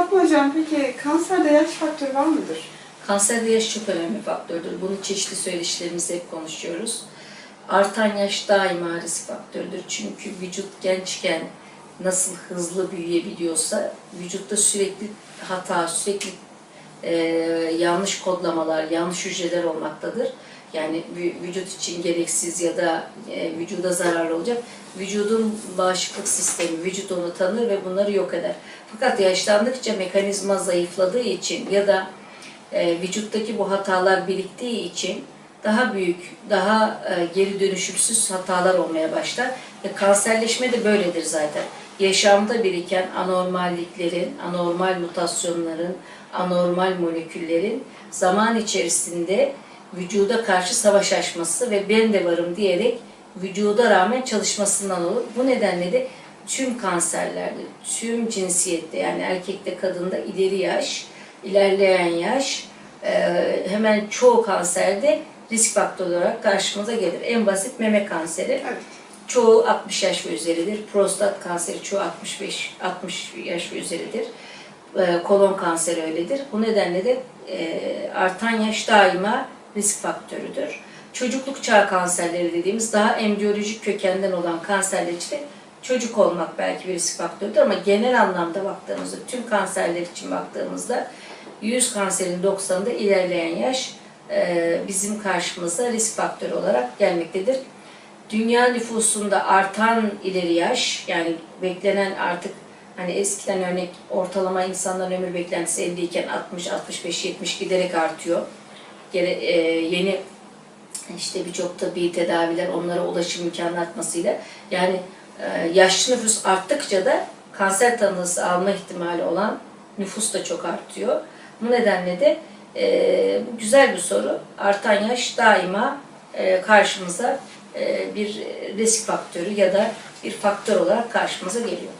Fatma Hocam peki kanserde yaş faktörü var mıdır? Kanserde yaş çok önemli faktörдür. Bunu çeşitli söyleşilerimizde hep konuşuyoruz. Artan yaş daima risk faktörüdür. Çünkü vücut gençken nasıl hızlı büyüyebiliyorsa vücutta sürekli hata, sürekli e, yanlış kodlamalar, yanlış hücreler olmaktadır. Yani vü- vücut için gereksiz ya da e, vücuda zararlı olacak. Vücudun bağışıklık sistemi, vücut onu tanır ve bunları yok eder. Fakat yaşlandıkça mekanizma zayıfladığı için ya da e, vücuttaki bu hatalar biriktiği için daha büyük, daha e, geri dönüşümsüz hatalar olmaya başlar. Ve kanserleşme de böyledir zaten. Yaşamda biriken anormalliklerin, anormal mutasyonların, anormal moleküllerin zaman içerisinde vücuda karşı savaş açması ve ben de varım diyerek vücuda rağmen çalışmasından olur. Bu nedenle de tüm kanserlerde, tüm cinsiyette yani erkekte kadında ileri yaş, ilerleyen yaş e, hemen çoğu kanserde risk faktörü olarak karşımıza gelir. En basit meme kanseri. Evet. Çoğu 60 yaş ve üzeridir. Prostat kanseri çoğu 65 60 yaş ve üzeridir. Ee, kolon kanseri öyledir. Bu nedenle de e, artan yaş daima risk faktörüdür. Çocukluk çağı kanserleri dediğimiz daha embriyolojik kökenden olan kanserler için çocuk olmak belki bir risk faktörüdür ama genel anlamda baktığımızda tüm kanserler için baktığımızda 100 kanserin 90'ında ilerleyen yaş e, bizim karşımıza risk faktörü olarak gelmektedir dünya nüfusunda artan ileri yaş yani beklenen artık hani eskiden örnek ortalama insanların ömür beklentisi 50 iken 60 65 70 giderek artıyor. Gere, e, yeni işte birçok tabbi tedaviler onlara ulaşım imkanı artmasıyla yani e, yaşlı nüfus arttıkça da kanser tanısı alma ihtimali olan nüfus da çok artıyor. Bu nedenle de e, bu güzel bir soru. Artan yaş daima e, karşımıza e, bir risk faktörü ya da bir faktör olarak karşımıza geliyor.